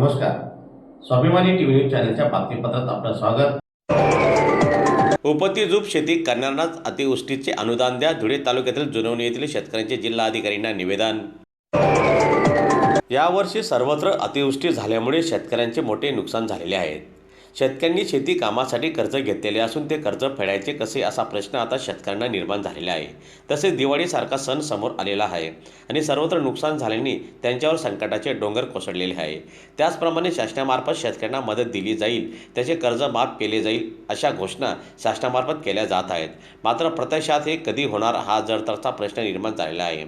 नमस्कार. स्वाभिमानी TV news चॅनलच्या बातमीपत्रात आपलं स्वागत. उपतीजूप शेती करणाऱ्यांनाच अतिवृष्टीचे अनुदान द्या. धुळे तालुक्यातील जुनवणी येथील शेतकऱ्यांचे जिल्हा अधिकाऱ्यांना निवेदन. यावर्षी सर्वत्र अतिवृष्टी झाल्यामुळे शेतकऱ्यांचे मोठे नुकसान झालेले आहे. शेतकऱ्यांनी शेती कामासाठी कर्ज घेतलेले असून ते कर्ज फेडायचे कसे असा प्रश्न आता शेतकऱ्यांना निर्माण झालेला आहे. तसेच दिवाळीसारखा सण समोर आलेला आहे आणि सर्वत्र नुकसान झाल्याने त्यांच्यावर संकटाचे डोंगर कोसळलेले आहे. त्याचप्रमाणे शासनामार्फत शेतकऱ्यांना मदत दिली जाईल त्याचे कर्ज माफ केले जाईल अशा घोषणा शासनामार्फत केल्या जात आहेत. मात्र प्रत्यक्षात हे कधी होणार हा जडतरचा प्रश्न निर्माण झालेला आहे.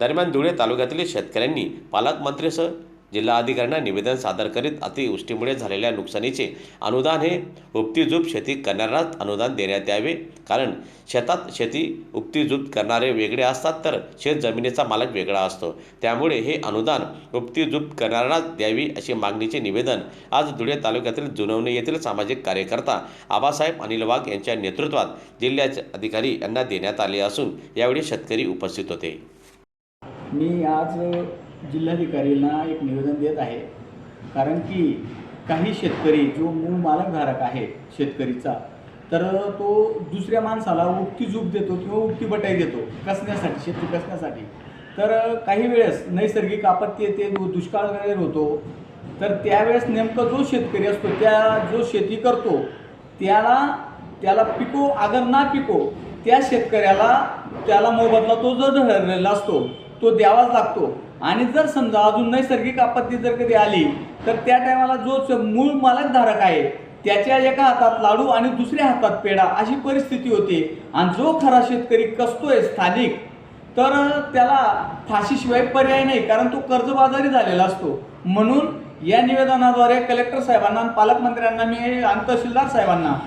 दरम्यान धुळे तालुक्यातील शेतकऱ्यांनी पालकमंत्रीसह जिल्हाधिकाऱ्यांना निवेदन सादर करीत अतिवृष्टीमुळे झालेल्या नुकसानीचे अनुदान हे उपतीजूप शेती करणाऱ्यांनाच अनुदान देण्यात यावे. कारण शेतात शेती उपतीजूप करणारे वेगळे असतात तर शेत जमिनीचा मालक वेगळा असतो. त्यामुळे हे अनुदान उपतीजूप करणाऱ्यांनाच द्यावी अशी मागणीचे निवेदन आज धुळे तालुक्यातील जुनवणे येथील सामाजिक कार्यकर्ता आबासाहेब अनिल वाघ यांच्या नेतृत्वात जिल्ह्याचे अधिकारी यांना देण्यात आले असून यावेळी शेतकरी उपस्थित होते. मी आज जिल्हाधिकारींना एक निवेदन देत आहे. कारण की काही शेतकरी जो मूळ मालकधारक आहे शेतकरीचा तर तो दुसऱ्या माणसाला उक्ती झूप देतो किंवा उक्ती बटाई देतो कसण्यासाठी शेती कसण्यासाठी. तर काही वेळेस नैसर्गिक आपत्ती येते दुष्काळ वगैरे होतो तर त्यावेळेस नेमकं जो शेतकरी असतो त्या जो शेती करतो त्याला त्याला पिको अगर ना पिको त्या शेतकऱ्याला त्याला मोबदला तो जो ठरलेला असतो तो द्यावाच लागतो. आणि जर समजा अजून नैसर्गिक आपत्ती जर कधी आली तर त्या टायमाला जो च- मूळ मालकधारक आहे त्याच्या एका हातात लाडू आणि दुसऱ्या हातात पेढा अशी परिस्थिती होते. आणि जो खरा शेतकरी कसतोय स्थानिक तर त्याला फाशीशिवाय पर्याय नाही कारण तो कर्जबाजारी झालेला असतो. म्हणून या निवेदनाद्वारे कलेक्टर साहेबांना आणि पालकमंत्र्यांना मी आणि तहसीलदार साहेबांना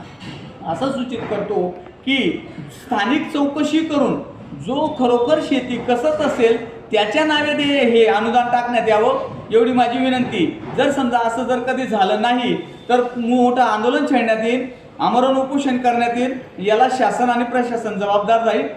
असं सूचित करतो की स्थानिक चौकशी करून जो खरोखर शेती कसत असेल त्याच्या नावे ते हे अनुदान टाकण्यात यावं एवढी माझी विनंती. जर समजा असं जर कधी झालं नाही तर मोठं आंदोलन छेडण्यात येईल आमरण उपोषण करण्यात येईल याला शासन आणि प्रशासन जबाबदार राहील.